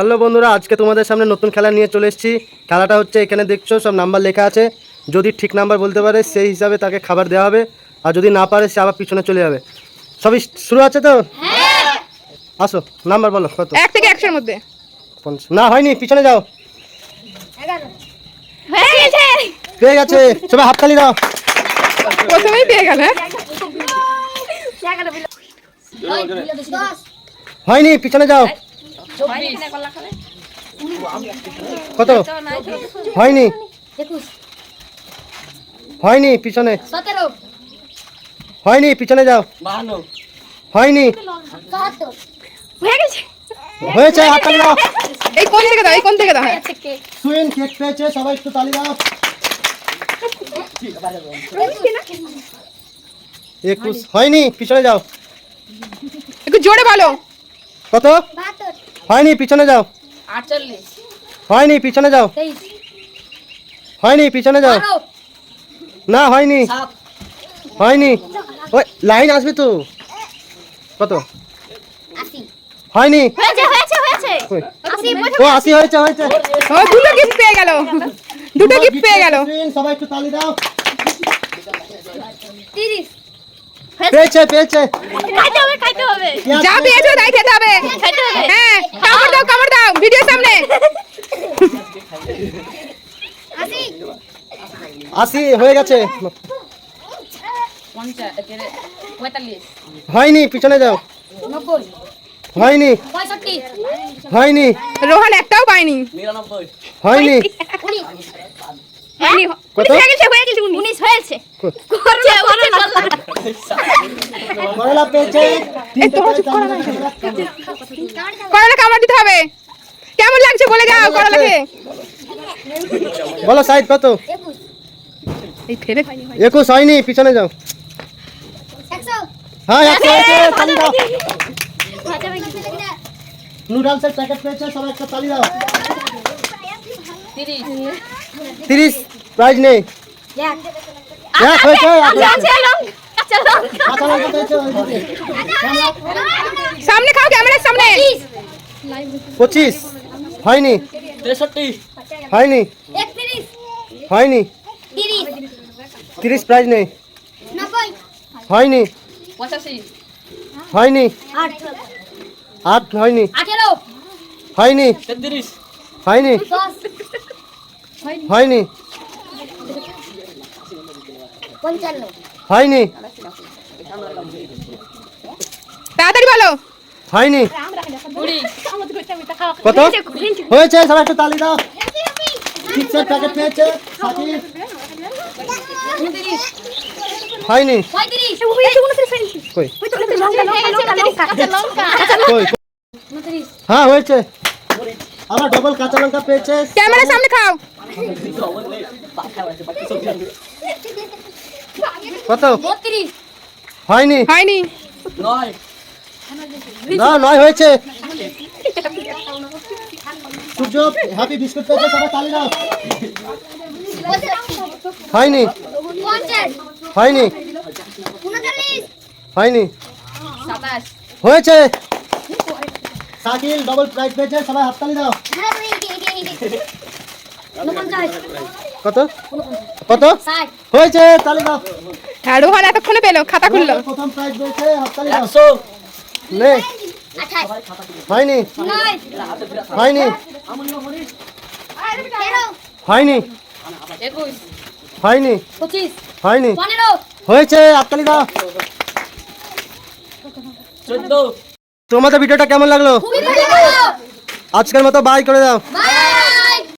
Hello বন্ধুরা আজকে তোমাদের সামনে নতুন খেলা নিয়ে চলে এসেছি। খেলাটা হচ্ছে এখানে দেখছ সব নাম্বার লেখা আছে। যদি ঠিক নাম্বার বলতে পারে সেই হিসাবে তাকে খাবার দেওয়া হবে। আর যদি না পারে সে আবার পিছনে চলে যাবে। সবই শুরু আছে তো? আসো নাম্বার বলো কত? এক থেকে একশোর মধ্যে। না হয়নি পিছনে যাও। হয়ে গেছে। পেয়ে গেছে। সবাই হাততালি দাও। প্রথমেই পেয়ে গেল হ্যাঁ? হয়নি পিছনে যাও। কত? হয়নি। হয়নি পিছনে। হয়নি পিছনে যাও। হয়নি। হয়ে গেছে। হয়েছে দাও। এই কোন থেকে দাও এই কোন থেকে দাও? সুইন কেক পেয়েছে সবাই একটু তালি দাও। একুশ। হয়নি পিছনে যাও। একটু জোরে বলো। কত? বাহাত্তর। হয়নি পিছনে যাও। হয়নি পিছনে যাও। হয়নি পিছনে যাও। না হয়নি। হয়নি। ওই লাইন আসবে তো। কত? হয়নি। হয়েছে হয়েছে হয়েছে। কই? আশি ও আশি হয়েছে হয়েছে। দুটো গিফট পেয়ে গেল। দুটো গিফট পেয়ে গেল। সবাই একটু তালি দাও। পেয়েছে পেয়েছে। খাইতে হবে খাইতে হবে। যা পেয়েছ। তাই খেতে হবে খাইতে হবে হ্যাঁ কামড় দাও কামড় দাও ভিডিও সামনে আশি আশি হয়ে গেছে। হয়নি পিছনে যাও। হয়নি। হয়নি। রোহান একটাও পায়নি। হয়নি? হয়ে? হয়ে করলা কামড় দিতে হবে। কেমন লাগছে? বলে যাও করলাকে। বলো সাইড কত? এই ফেলে একুশ হয়নি পিছনে যাও একশো হ্যাঁ একশো হয়েছে তালি দাও নুডলসের প্যাকেট পেয়েছে সবাই একটা তালি দাও তিরিশ তিরিশ প্রাইজ নেই এক হয়েছে এক হয়েছে। কাঁচা লঙ্কা পেয়েছে ওইদিকে। সামনে খাও ক্যামেরার সামনে পঁচিশ হয়নি তেষট্টি হয়নি একত্রিশ হয়নি তিরিশ প্রাইজ নেই। হয়নি। হয়নি। আট। হয়নি। হয়নি। হয়নি। হয়নি। হয়নি। তাড়াতাড়ি বলো। হয়নি। কত? হয়েছে সবাই একটু তালি দাও। চিপসের প্যাকেট পেয়েছে হয়নি। পঁয়ত্রিশ। কই? লঙ্কা কই? উনত্রিশ। হ্যাঁ হয়েছে। আবার ডবল কাঁচা লঙ্কা পেয়েছে ক্যামেরার সামনে খাও। কত? হয়নি। হয়নি। নয়। না নয় হয়েছে। সূর্য হ্যাপি বিস্কুট পেয়েছে সবাই তালি দাও। হয়নি? হয়নি? হয়নি? হয়েছে। সাকিল ডবল প্রাইজ পেয়েছে সবাই হাততালি দাও। কত? কত? হয়েছে তালি দাও। আর রোহান এতক্ষণে পেল খাতা খুললো। প্রথম প্রাইজ পেয়েছে হাততালি দাও। নে। হয়নি? হয়নি? হয়নি? একুশ। হয়নি। পঁচিশ। হয়নি। হয়েছে দাও। চোদ্দ। তোমাদের ভিডিওটা কেমন লাগল? আজকের মতো বাই করে দাও। বাই